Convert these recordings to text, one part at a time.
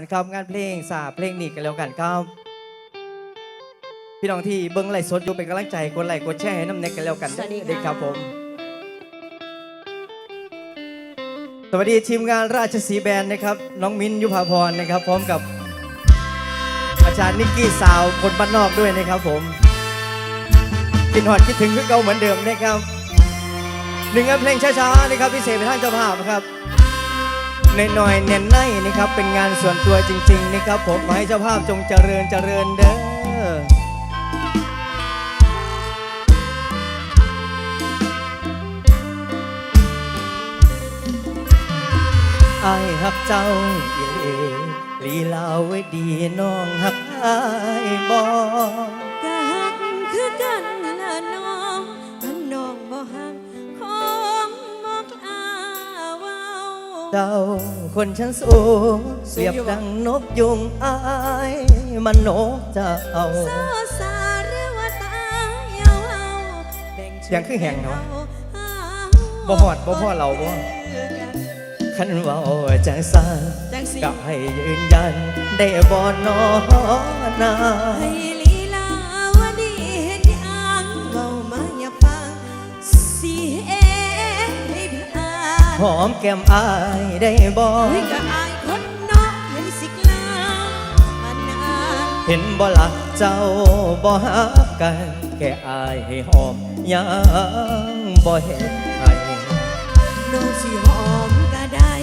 อันครับงานเพลงสาเพลงนี้กันแล้วกันครับ พี่น้องที่เบิ้งไลฟ์สดอยู่เป็นกำลังใจกดไลค์กดแชร์ให้น้ำเน็กกันแล้วกันสวัสดีค่ะ เด็กครับผม สวัสดีทีมงานราชสีห์แบนด์นะครับ น้องมิ้นยุพาพรนะครับ พร้อมกับ อาจารย์นิกกี้สาวคนบ้านนอกด้วยนะครับผมกินหอดคิดถึงคือเก่าเหมือนเดิมนะครับหนึ่งงานเพลงช้าๆนะครับพิเศษเป็นท่านเจ้าภาพครับ ในหน่อยเน้นในนะครับ เป็นงานส่วนตัวจริง ๆ นะครับ ผมขอให้เจ้าภาพจงเจริญเจริญเด้อไอ้ายหักเจ้าอีเหลลีลาไว้ดีน้องหักไอ้บอ เจ้าคนชั้นสูงเสียบดังนกยุงอายมันนกเจ้าเศร้าสาหรือว่าตายเยาเฮาแบ่งเสียงคือแหงเนาะเฮาบ่ฮอดบ่พอเราบ่ขันเว่าจังสันจังสิก็ให้ยืนยัน ได้บ่นอนาให้ลีลา หอมแก้มอายได้บ่เฮ้ยก็อายคนนอกให้สิกลาอันนานเห็นบ่ละเจ้าบ่ฮักกัน แค่อายให้หอมยังบ่เห็นให้น้องสิหอมก็ได้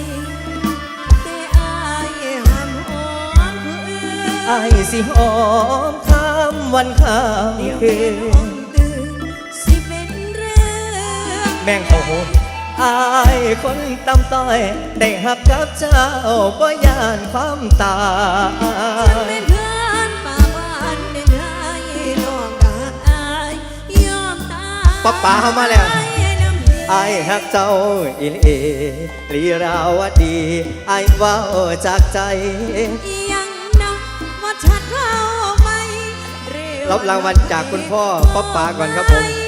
แต่อายห้ามหอมผู้อื่นอายสิหอมข้ามวันข้ามเดี๋ยวคืแม่นน้องตื่นสิเป็นเรื่อง แม่งเขาโหด อายคนตำต้อย ได้หักกับเจ้าบ่ยานความตาฉันเป็นเพื่อนปากหวานเดินให้น้องกากอายยอมตายป๊าป๊าเข้ามาแล้วน้ำเพียงอายหักเจ้าอีหลีลีราวดีอายเว้าจากใจยังนะว่าชัดเข้าไหมเวรับรางวัลจากคุณพ่อป๊าป๊าก่อนครับผมใจดีเออนี่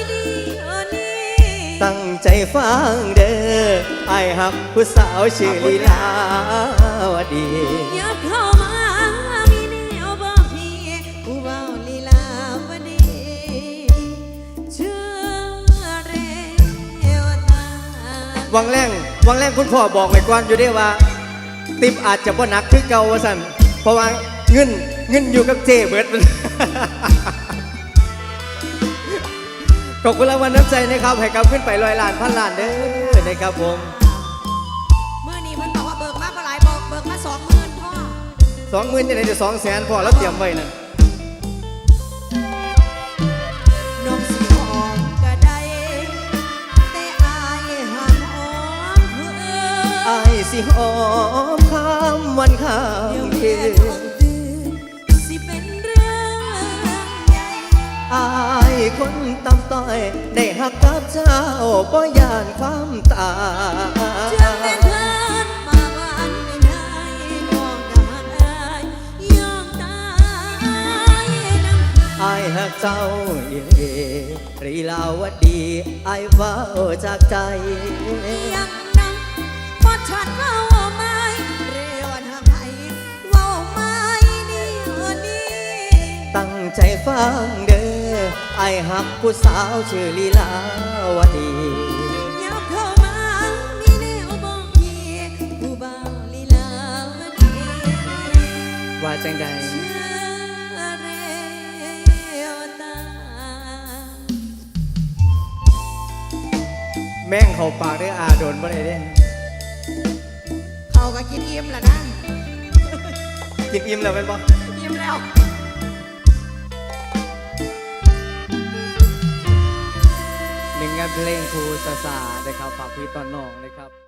ตั้งใจฟังเด้ออายหักผู้สาวชื่อลีลาวดีอย่าเข้ามามีแนวบอกพี่ผู้เบาลีลาวดีเชื่อเรวตาวังแรงวังแรงคุณพ่อบอกไว้ก่อนอยู่ได้ว่า ติบอาจจะบ่หนักคือเก่าว่าสั่นเพราะว่าเงินเงินอยู่กับเจเบิด ขอบคุณรางวัลน้ำใจนะครับ ให้กลับขึ้นไปลอยล้านพันล้านเด้อนะครับผมมื่อนี้เพิ่นบอกว่าเบิกมาเท่าไหร่บอกเบิกมาสองหมื่นพ่อสองหมื่นจะได้จะสองแสนพอแล้วเตรียมไว้นั่นน้องสิหอมก็ได้แต่อายห้ามหอมผู้อื่นอายสิหอมข้ามวันข้าเดี๋ยวมแม่คืนน้อง คนตำต้อย ได้หักกับเจ้าบ่ยานความตาจะเป็นเพื่อนมาวันไม่ได้น้องก็หักอายยอมตายน้ำอายหักเจ้าอีหลีรีลาวดีอายเว้าจากใจยังนังพอชัดเว้าไม้เรวันหาไผเว้าไม้นี่เออนี่ตั้งใจฟังเด้อ ไอายหักผู้สาวชื่อลีลาวดียับเข้ามา มีแนวบอกพี่ผู้บ่าวลีลาวดีว่าจังใดเชื่อเรวตา แม่งเขาปากเด้ออาโดนบ่ได้เด้เขาก็กินอิ่มแล้วนะ กินอิ่มแล้วเป็นบ่อิ่มแล้ว เพลงครูสาสานะครับฝากพี่ตอนน้องนะครับ